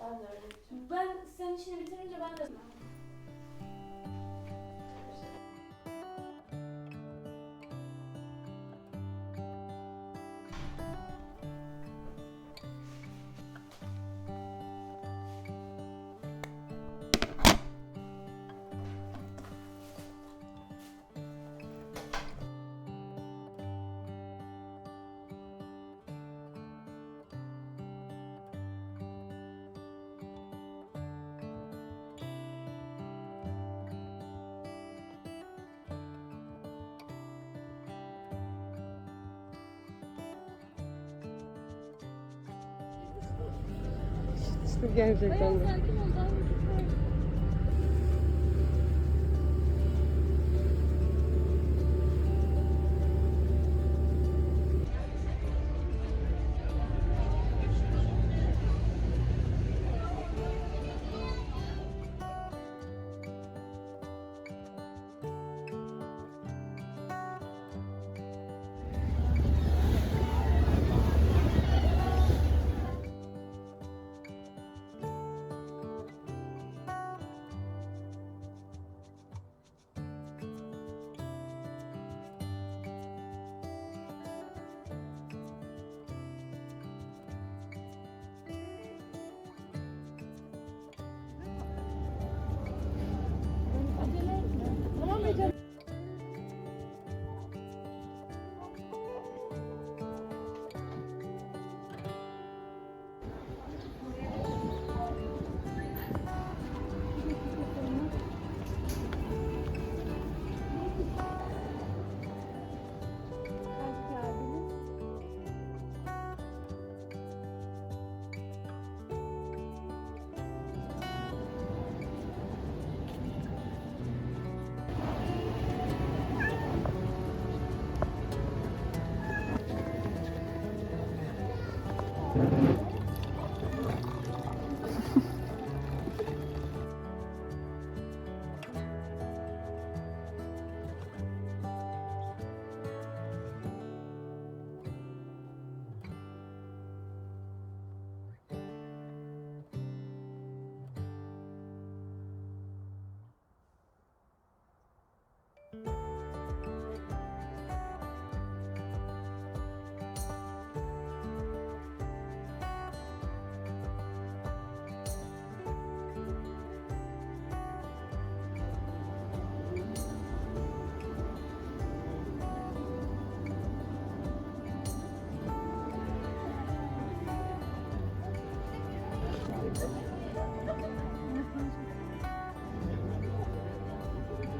Ben de öyle. Ben sen işini bitirince ben de... Gerçekten de. Sakin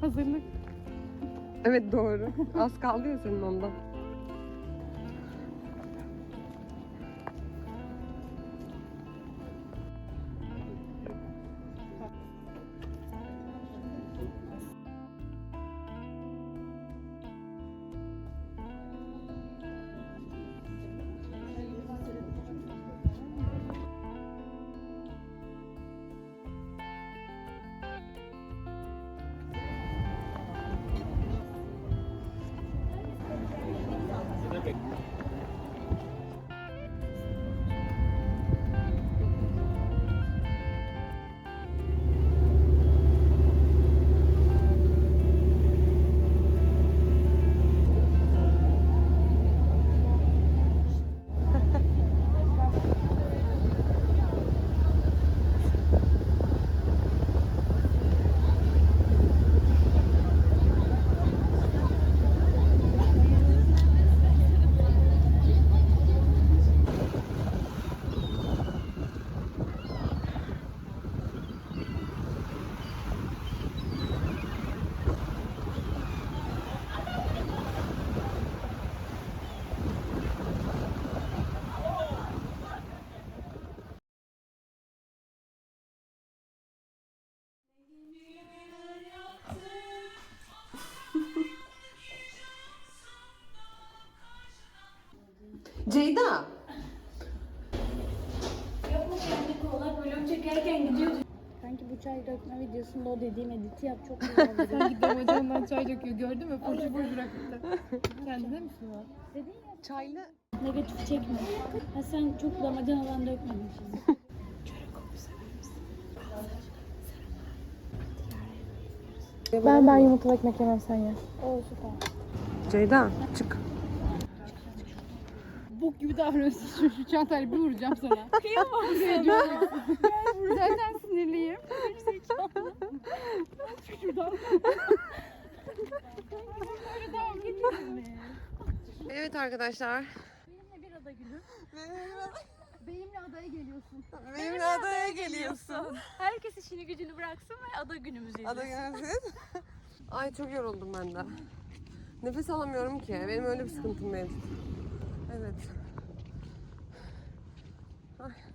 Hazırlık. Evet doğru. Az kaldı ya senin ondan. Çay dökme videosunda o dediğim editi yap çok güzel. Sanki damacandan çay döküyor gördün mü? Poşu boş bıraktı. Kendine misin var? Dedin ya Çaylı. negatif çekme. Ha sen çok damacanadan dökmedin şimdi. Ben ben yumurtalı ekmek yemem sen ye. O süper. Ceyda çık. Bok gibi davranıyorsun şu, şu çantayla bir vuracağım sana. Kıyamam Zaten sinirliyim. Şuradan. Böyle devam ediyorum. Evet arkadaşlar. Benimle bir ada günü. Benimle adaya geliyorsun. Benimle adaya geliyorsun. Herkes işini gücünü bıraksın ve ada günümüzü Ada gelsin. Ay çok yoruldum ben de. Nefes alamıyorum ki. Benim öyle bir sıkıntım mevcut. Evet.